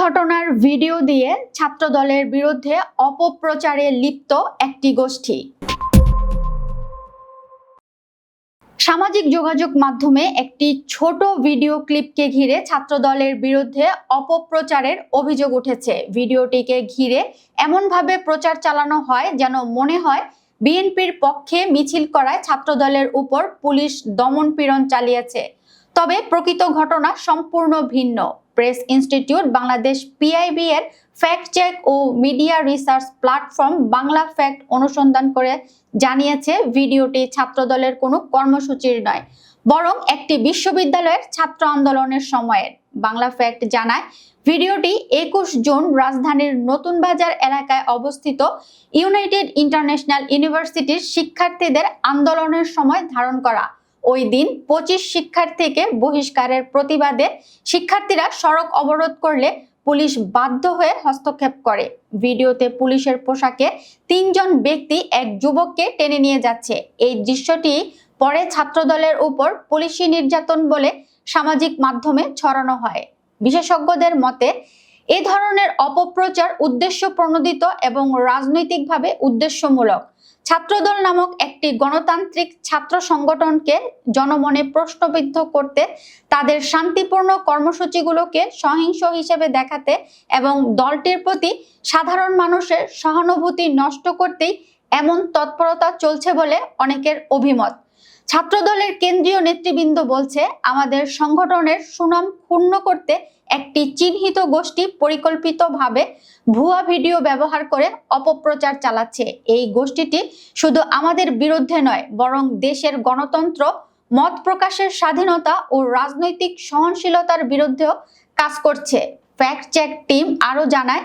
ঘটনার ভিডিও দিয়ে ছাত্রদলের বিরুদ্ধে অপপ্রচারে লিপ্ত একটি গোষ্ঠী। সামাজিক যোগাযোগ মাধ্যমে একটি ছোট ভিডিও ক্লিপকে ঘিরে ছাত্রদলের বিরুদ্ধে অপপ্রচারের অভিযোগ উঠেছে। ভিডিওটিকে ঘিরে এমনভাবে প্রচার চালানো হয় যেন মনে হয় বিএনপির পক্ষে মিছিল করায় ছাত্রদলের উপর পুলিশ দমন পীড়ন চালিয়েছে। তবে প্রকৃত ঘটনা সম্পূর্ণ ভিন্ন। প্রেস ইনস্টিটিউট, বাংলাদেশ পিআইবি এর ফ্যাক্ট চেক ও media research platform Bangla fact অনুসন্ধান করে জানিয়েছে, ভিডিওটি ছাত্রদলের কোনো কর্মসূচির নয়, বরং একটি বিশ্ববিদ্যালয়ের ছাত্র আন্দোলনের সময়ের। বাংলা ফ্যাক্ট জানায়, ভিডিওটি একুশ জুন রাজধানীর নতুন বাজার এলাকায় অবস্থিত ইউনাইটেড ইন্টারন্যাশনাল ইউনিভার্সিটির শিক্ষার্থীদের আন্দোলনের সময় ধারণ করা। ওই দিন পঁচিশ শিক্ষার্থীকে বহিষ্কারের প্রতিবাদে শিক্ষার্থীরা সড়ক অবরোধ করলে পুলিশ বাধ্য হয়ে হস্তক্ষেপ করে। ভিডিওতে পুলিশের পোশাকে তিনজন ব্যক্তি এক যুবককে টেনে নিয়ে যাচ্ছে। এই দৃশ্যটি পরে ছাত্রদলের উপর পুলিশি নির্যাতন বলে সামাজিক মাধ্যমে ছড়ানো হয়। বিশেষজ্ঞদের মতে, এ ধরনের অপপ্রচার উদ্দেশ্য প্রণোদিত এবং রাজনৈতিকভাবে উদ্দেশ্যমূলক। ছাত্রদল নামক একটি গণতান্ত্রিক ছাত্র সংগঠনকে জনমনে প্রশ্নবিদ্ধ করতে, তাদের শান্তিপূর্ণ কর্মসূচিগুলোকে সহিংস হিসেবে দেখাতে এবং দলটির প্রতি সাধারণ মানুষের সহানুভূতি নষ্ট করতেই এমন তৎপরতা চলছে বলে অনেকের অভিমত। ছাত্রদলের কেন্দ্রীয় নেতৃবৃন্দ বলছে, আমাদের সংগঠনের সুনাম ক্ষুণ্ণ করতে একটি চিহ্নিত গোষ্ঠী পরিকল্পিতভাবে ভুয়া ভিডিও ব্যবহার করে অপপ্রচার চালাচ্ছে। এই গোষ্ঠীটি শুধু আমাদের বিরুদ্ধে নয়, বরং দেশের গণতন্ত্র, মত প্রকাশের স্বাধীনতা ও রাজনৈতিক সহনশীলতার বিরুদ্ধেও কাজ করছে। ফ্যাক্ট চেক টিম আরও জানায়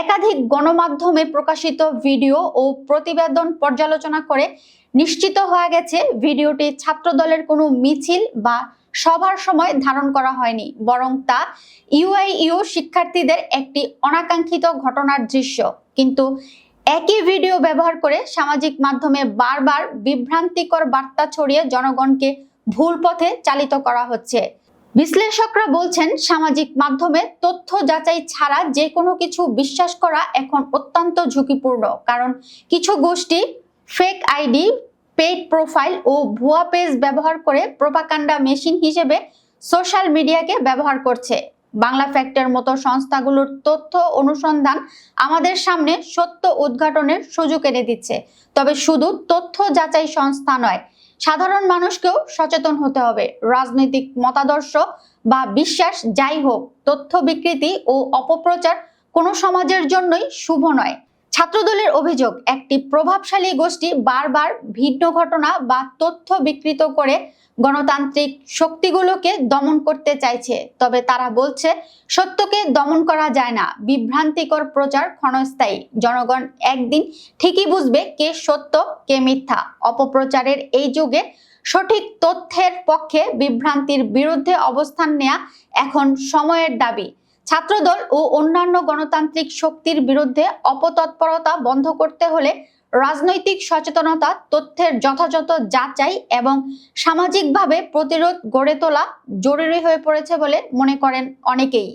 একাধিক গণমাধ্যমে প্রকাশিত ভিডিও ও প্রতিবেদন পর্যালোচনা করে নিশ্চিত হয়ে গেছে ভিডিওটি ছাত্রদলের কোনো মিছিল বা সভার সময় ধারণ করা হয়নি, বরং তা ইউআইইউ শিক্ষার্থীদের একটি অনাকাঙ্ক্ষিত ঘটনার দৃশ্য। কিন্তু একই ভিডিও ব্যবহার করে সামাজিক মাধ্যমে বারবার বিভ্রান্তিকর বার্তা ছড়িয়ে জনগণকে ভুল পথে চালিত করা হচ্ছে। বিশ্লেষকরা বলছেন, সামাজিক মাধ্যমে তথ্য যাচাই ছাড়া যে কোনো কিছু বিশ্বাস করা এখন অত্যন্ত ঝুঁকিপূর্ণ। কারণ কিছু গোষ্ঠী ফেক আইডি পেইড প্রোফাইল ও ভুয়া পেজ ব্যবহার করে প্রোপাকাণ্ডা মেশিন হিসেবে সোশ্যাল মিডিয়াকে ব্যবহার করছে। বাংলা ফ্যাক্টের মতো সংস্থাগুলোর তথ্য অনুসন্ধান আমাদের সামনে সত্য উদ্ঘাটনের সুযোগ এনে দিচ্ছে। তবে শুধু তথ্য যাচাই সংস্থা নয় সাধারণ মানুষকেও সচেতন হতে হবে। রাজনৈতিক মতাদর্শ বা বিশ্বাস যাই হোক, তথ্য বিকৃতি ও অপপ্রচার কোনো সমাজের জন্যই শুভ নয়। ছাত্রদলের অভিযোগ, একটি প্রভাবশালী গোষ্ঠী বারবার ভিন্ন ঘটনা বা তথ্য বিকৃত করে গণতান্ত্রিক শক্তিগুলোকে দমন করতে চাইছে। তবে তারা বলছে, সত্যকে দমন করা যায় না, বিভ্রান্তিকর প্রচার ক্ষণস্থায়ী। জনগণ একদিন ঠিকই বুঝবে কে সত্য, কে মিথ্যা। অপপ্রচারের এই যুগে সঠিক তথ্যের পক্ষে বিভ্রান্তির বিরুদ্ধে অবস্থান নেওয়া এখন সময়ের দাবি। ছাত্রদল ও অন্যান্য গণতান্ত্রিক শক্তির বিরুদ্ধে অপতৎপরতা বন্ধ করতে হলে রাজনৈতিক সচেতনতা, তথ্যের যথাযথ যাচাই এবং সামাজিকভাবে প্রতিরোধ গড়ে তোলা জরুরি হয়ে পড়েছে বলে মনে করেন অনেকেই।